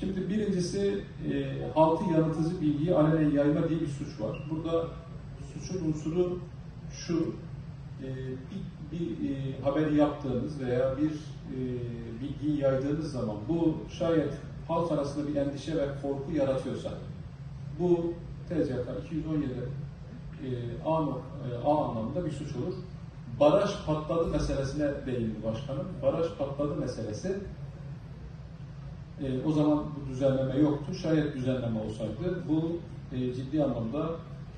Şimdi birincisi e, halkı yanıltıcı bilgiyi alenen yayma diye bir suç var. Burada suçun unsuru şu, e, bir, bir e, haberi yaptığınız veya bir e, bilgiyi yaydığınız zaman bu şayet halk arasında bir endişe ve korku yaratıyorsa bu TCK 217 e, A, e, A anlamında bir suç olur. Baraj patladı meselesine değindi başkanım. Baraj patladı meselesi e, o zaman bu düzenleme yoktu. Şayet düzenleme olsaydı bu e, ciddi anlamda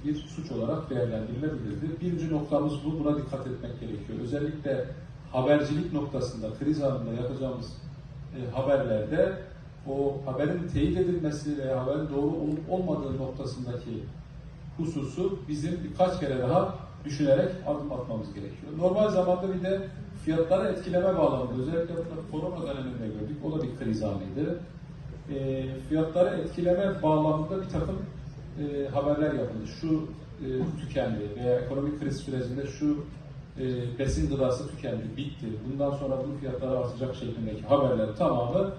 bir suç olarak değerlendirilebilirdi. Birinci noktamız bu. Buna dikkat etmek gerekiyor. Özellikle habercilik noktasında, kriz anında yapacağımız e, haberlerde o haberin teyit edilmesi veya haberin doğru olup olmadığı noktasındaki hususu bizim birkaç kere daha düşünerek adım atmamız gerekiyor. Normal zamanda bir de fiyatları etkileme bağlamında özellikle korona döneminde gördük. O da bir kriz anıydı. E, fiyatları etkileme bağlamında bir takım e, haberler yapıldı. Şu e, tükendi veya ekonomik kriz sürecinde şu e, besin gıdası tükendi, bitti. Bundan sonra bu fiyatları artacak şeklindeki haberler tamamı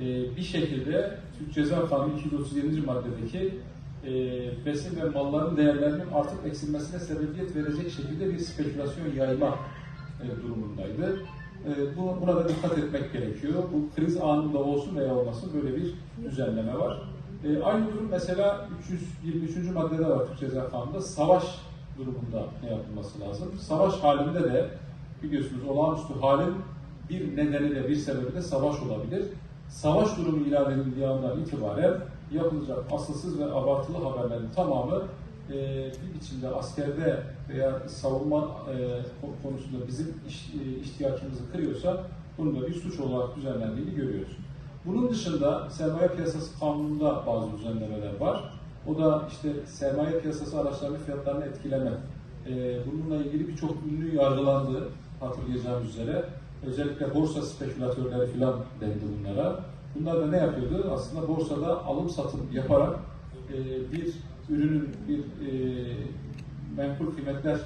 e, bir şekilde Türk Ceza Kanunu 237. maddedeki e, besin ve malların değerlerinin artıp eksilmesine sebebiyet verecek şekilde bir spekülasyon yayma e, durumundaydı. E, bu, buna da dikkat etmek gerekiyor. Bu kriz anında olsun veya olmasın böyle bir düzenleme var. E, aynı durum mesela 323. maddede var Türk Ceza Kanunu'nda savaş durumunda ne yapılması lazım? Savaş halinde de biliyorsunuz olağanüstü halin bir nedeniyle bir sebebi de savaş olabilir. Savaş durumu ilan edildiği andan itibaren yapılacak asılsız ve abartılı haberlerin tamamı e, bir biçimde askerde veya savunma e, ko- konusunda bizim iş, e, iştiyakımızı kırıyorsa bunun da bir suç olarak düzenlendiğini görüyoruz. Bunun dışında sermaye piyasası kanununda bazı düzenlemeler var. O da işte sermaye piyasası araçlarının fiyatlarını etkileme. E, bununla ilgili birçok ünlü yargılandı hatırlayacağınız üzere. Özellikle borsa spekülatörleri falan dendi bunlara. Bunlar da ne yapıyordu? Aslında borsada alım satım yaparak e, bir ürünün bir e, menkul kıymetler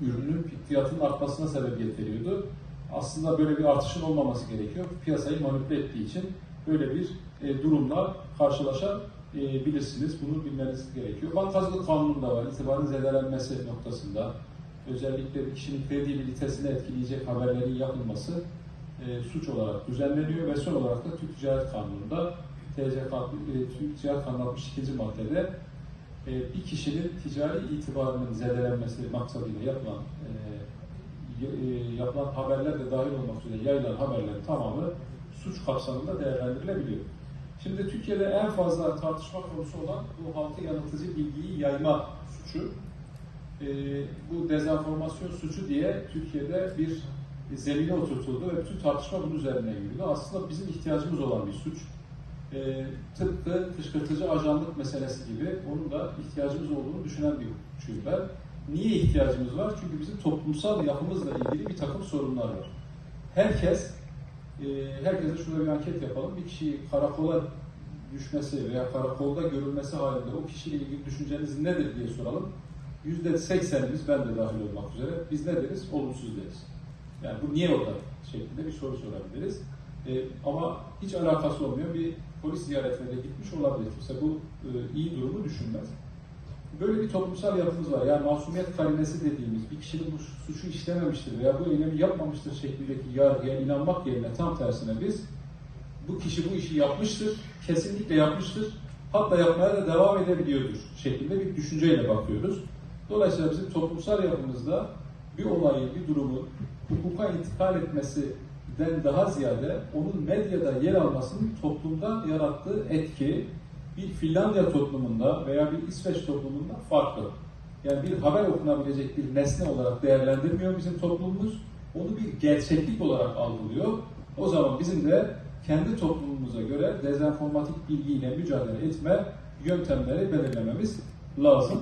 ürünün fiyatının artmasına sebebiyet veriyordu. Aslında böyle bir artışın olmaması gerekiyor. Piyasayı manipüle ettiği için böyle bir e, durumla karşılaşabilirsiniz. Bunu bilmeniz gerekiyor. Bankacılık kanununda var. İtibarın zedelenmesi noktasında özellikle bir kişinin kredibilitesini etkileyecek haberlerin yapılması e, suç olarak düzenleniyor ve son olarak da Türk Ticaret Kanunu'nda TC Kan- e, Türk Ticaret Kanunu 62. maddede e, bir kişinin ticari itibarının zedelenmesi maksadıyla yapılan e, e, yapılan haberler de dahil olmak üzere yayılan haberlerin tamamı suç kapsamında değerlendirilebiliyor. Şimdi Türkiye'de en fazla tartışma konusu olan bu halkı yanıltıcı bilgiyi yayma suçu. Bu dezenformasyon suçu diye Türkiye'de bir zemine oturtuldu ve bütün tartışma bunun üzerine yürüdü. Aslında bizim ihtiyacımız olan bir suç. E, tıpkı kışkırtıcı ajanlık meselesi gibi onun da ihtiyacımız olduğunu düşünen bir hukukçuyum. Niye ihtiyacımız var? Çünkü bizim toplumsal yapımızla ilgili bir takım sorunlar var. Herkes, e, herkese şurada bir anket yapalım. Bir kişiyi karakola düşmesi veya karakolda görülmesi halinde o kişiyle ilgili düşünceniz nedir diye soralım. Yüzde seksenimiz ben de dahil olmak üzere biz ne deriz? Olumsuz deriz. Yani bu niye orada şeklinde bir soru sorabiliriz. E, ama hiç alakası olmuyor. Bir polis ziyaretine de gitmiş olabilir. Kimse bu e, iyi durumu düşünmez. Böyle bir toplumsal yapımız var. Yani masumiyet karinesi dediğimiz bir kişinin bu suçu işlememiştir veya bu eylemi yapmamıştır şeklindeki yargıya inanmak yerine tam tersine biz bu kişi bu işi yapmıştır, kesinlikle yapmıştır, hatta yapmaya da devam edebiliyordur şeklinde bir düşünceyle bakıyoruz. Dolayısıyla bizim toplumsal yapımızda bir olayı, bir durumu hukuka intikal etmesinden daha ziyade onun medyada yer almasının toplumda yarattığı etki bir Finlandiya toplumunda veya bir İsveç toplumunda farklı. Yani bir haber okunabilecek bir nesne olarak değerlendirmiyor bizim toplumumuz. Onu bir gerçeklik olarak algılıyor. O zaman bizim de kendi toplumumuza göre dezenformatik bilgiyle mücadele etme yöntemleri belirlememiz lazım.